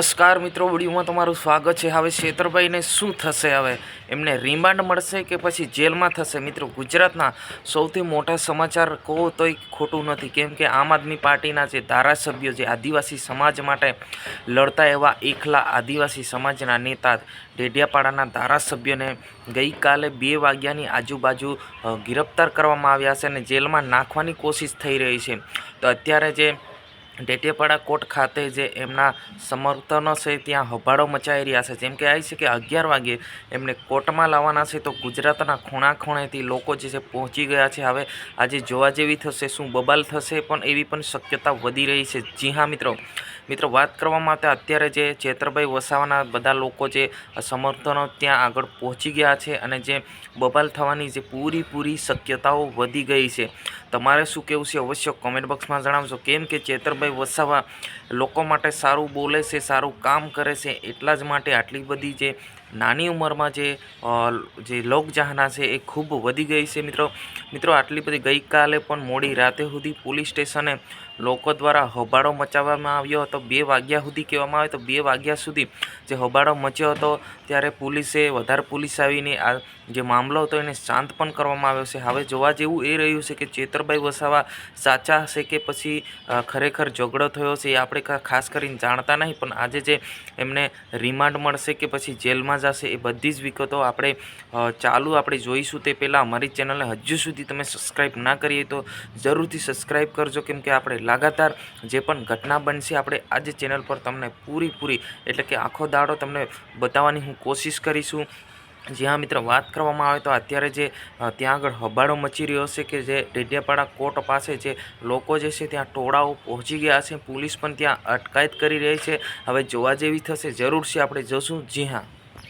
નમસ્કાર મિત્રો વિડીયોમાં તમારું સ્વાગત છે. હવે શેતરભાઈને શું થશે હવે? એમને રિમાન્ડ મળશે કે પછી જેલમાં થશે? મિત્રો, ગુજરાતના સૌથી મોટા સમાચાર કહો તોય ખોટું નથી. કેમ કે આમ આદમી પાર્ટીના જે ધારાસભ્યો, જે આદિવાસી સમાજ માટે લડતા એવા એકલા આદિવાસી સમાજના નેતા ડેડિયાપાડાના ધારાસભ્યને ગઈકાલે બે વાગ્યાની આજુબાજુ ગિરફ્તાર કરવામાં આવ્યા છે અને જેલમાં નાખવાની કોશિશ થઈ રહી છે. તો અત્યારે જે ડેડિયાપાડા કોર્ટ ખાતે જે એમના સમર્થનો છે, ત્યાં હભાડો મચાવી રહ્યા છે. જેમ કે આવી છે કે અગિયાર વાગે એમને કોર્ટમાં લાવવાના છે, તો ગુજરાતના ખૂણા ખૂણેથી લોકો જે છે પહોંચી ગયા છે. હવે આજે જોવા જેવી થશે શું બબાલ થશે, પણ એવી પણ શક્યતા વધી રહી છે. જી હા, મિત્રો. મિત્રો, વાત કરવામાં આવતા અત્યારે જે ચેતરભાઈ વસાવાના બધા લોકો જે સમર્થનો ત્યાં આગળ પહોંચી ગયા છે અને જે બબાલ થવાની જે પૂરીપૂરી શક્યતાઓ વધી ગઈ છે. તમારે શું કહેવું છે અવશ્ય કોમેન્ટ બોક્સમાં જણાવશો કેમ કે ચેતરભાઈ વસાવા લોકો માટે સારું બોલે છે, સારું કામ કરે છે, એટલા જ માટે આટલી બધી જે નાની ઉંમરમાં જે જે લોકચાહના છે એ ખૂબ વધી ગઈ છે મિત્રો. મિત્રો, આટલી બધી ગઈકાલે પણ મોડી રાતે સુધી પોલીસ સ્ટેશને લોકો દ્વારા હોબાળો મચાવવામાં આવ્યો હતો. બે વાગ્યા સુધી કહેવામાં આવે તો બે વાગ્યા સુધી જે હોબાળો મચ્યો હતો ત્યારે પોલીસે, વધારે પોલીસ આવીને આ જે મામલો હતો એને શાંત પણ કરવામાં આવ્યો છે. હવે જોવા જેવું એ રહ્યું છે કે ચેતરભાઈ વસાવા સાચા હશે કે પછી ખરેખર ઝઘડો થયો છે એ આપણે ખાસ કરીને જાણતા નહીં, પણ આજે જે એમને રિમાન્ડ મળશે કે પછી જેલમાં જશે એ બધી જ વિગતો આપણે ચાલુ આપણે જોઈશું તે પહેલાં અમારી ચેનલને હજુ સુધી તમે સબસ્ક્રાઈબ ના કરીએ તો જરૂરથી સબસ્ક્રાઈબ કરજો, કેમ કે આપણે લગાતાર જે પણ ઘટના બનશે આપણે આ જ ચેનલ પર તમને પૂરીપૂરી એટલે કે આખો દાડો તમને બતાવવાની હું કોશિશ કરીશું. જ્યાં મિત્ર, વાત કરવામાં આવે તો અત્યારે જે ત્યાં આગળ હબાળો મચી રહ્યો છે કે જે ડેડિયાપાડા કોર્ટ પાસે જે લોકો જે છે ત્યાં ટોળાઓ પહોંચી ગયા છે, પોલીસ પણ ત્યાં અટકાયત કરી રહી છે. હવે જોવા જેવી થશે, જરૂર છે આપણે જોશું. જી હા.